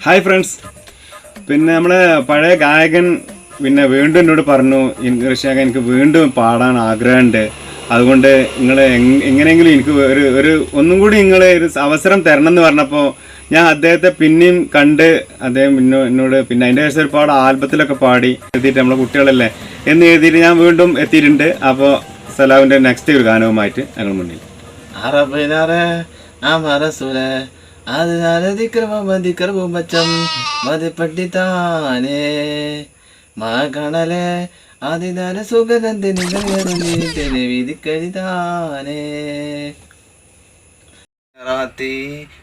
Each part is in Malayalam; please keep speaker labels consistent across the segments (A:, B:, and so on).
A: ഹായ് ഫ്രണ്ട്സ് പിന്നെ നമ്മളെ പഴയ ഗായകൻ പിന്നെ വീണ്ടും എന്നോട് പറഞ്ഞു ഋഷിയാക എനിക്ക് വീണ്ടും പാടാൻ ആഗ്രഹമുണ്ട്. അതുകൊണ്ട് നിങ്ങൾ എങ്ങനെയെങ്കിലും എനിക്ക് ഒരു ഒരു ഒന്നും കൂടി നിങ്ങൾ ഒരു അവസരം തരണം എന്ന് പറഞ്ഞപ്പോൾ ഞാൻ അദ്ദേഹത്തെ പിന്നെയും കണ്ട് അദ്ദേഹം പിന്നോ എന്നോട് പിന്നെ അതിന്റെ ശേഷം ഒരുപാട് ആൽബത്തിലൊക്കെ പാടി എഴുതിയിട്ട് നമ്മളെ കുട്ടികളല്ലേ എന്ന് എഴുതിയിട്ട് ഞാൻ വീണ്ടും എത്തിയിട്ടുണ്ട്. അപ്പോൾ സലാവിന്റെ നെക്സ്റ്റ് ഒരു ഗാനവുമായിട്ട് ഞങ്ങൾ മുന്നിൽ.
B: അറബിനാറെ ബച്ചം മതിപ്പട്ടിത്താനേ. മകണലെ അതിനാല സുഗന്ധി വിധിക്കരിതാനേ റാത്തി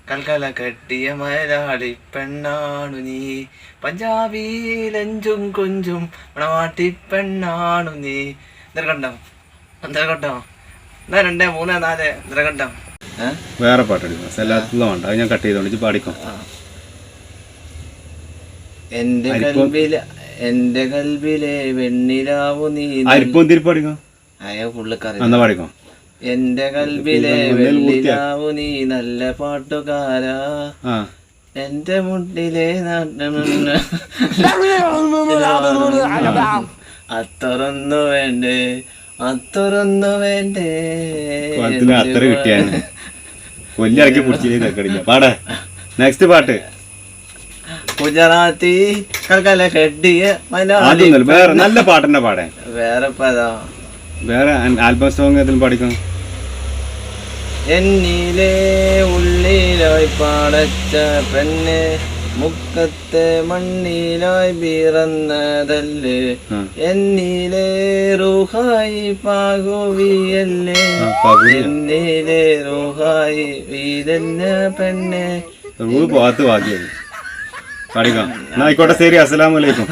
B: കൽക്കല കെട്ടിയ മലയാളി പെണ്ണാണു നീ. പഞ്ചാബിയിലഞ്ചും കൊഞ്ചും മണവാട്ടി പെണ്ണാണു നീ. എന്തൊരു എന്തൊരു കണ്ടോ എന്നാ രണ്ടേ മൂന്ന് നാല് എന്തൊരു കണ്ടോ ഏ
A: വേറെ പാട്ടെടുക്കും സലാത്തുള്ള വേണ്ട അത് ഞാൻ കട്ട് ചെയ്തോണ്ട് ഇത് പാടിക്കോ?
B: എന്റെ കൽബിലെ എന്റെ കൽബിലെ വെണ്ണിലാവു നീ
A: അരിപ്പം തിരി പാടിക്കോ?
B: അയ്യോ പുള്ളിക്കറി
A: എന്നാ പാടിക്കോ?
B: എന്റെ കൽബിലെ വെണ്ണിലാവു നീ നല്ല പാട്ടുകാരാ. എന്റെ മുട്ടിലെ അത്തറൊന്നു വേണ്ടേ അത്തറൊന്നു വേണ്ടേ.
A: അത്ര കിട്ടിയാണ് കൊല്ലി ഇറക്കി പിടിച്ചില്ലേ തക്കടില്ല പാടേ. നെക്സ്റ്റ് പാട്ട്.
B: ഗുജറാത്തി
A: വേറെ നല്ല പാട്ടെന്നെ പാടേ.
B: വേറെ
A: വേറെ ആൽബം സോങ് ഏതെങ്കിലും പാടിക്കും?
B: എന്നിലെ ഉള്ളിലായി പാടച്ച പെണ്ണ് മുക്കത്തെ മണ്ണിലായി പിറന്നതല്ലേ. എന്നിലെ റുഹായി പാകുവിയല്ലേ. എന്നിലെ റുഹായി വീരന്ന പെണ്ണെ.
A: പാത്ത് വാക്കിയത് പഠിക്കാം പാടിക്കോ ആയിക്കോട്ടെ ശരി അസ്സലാമലൈക്കും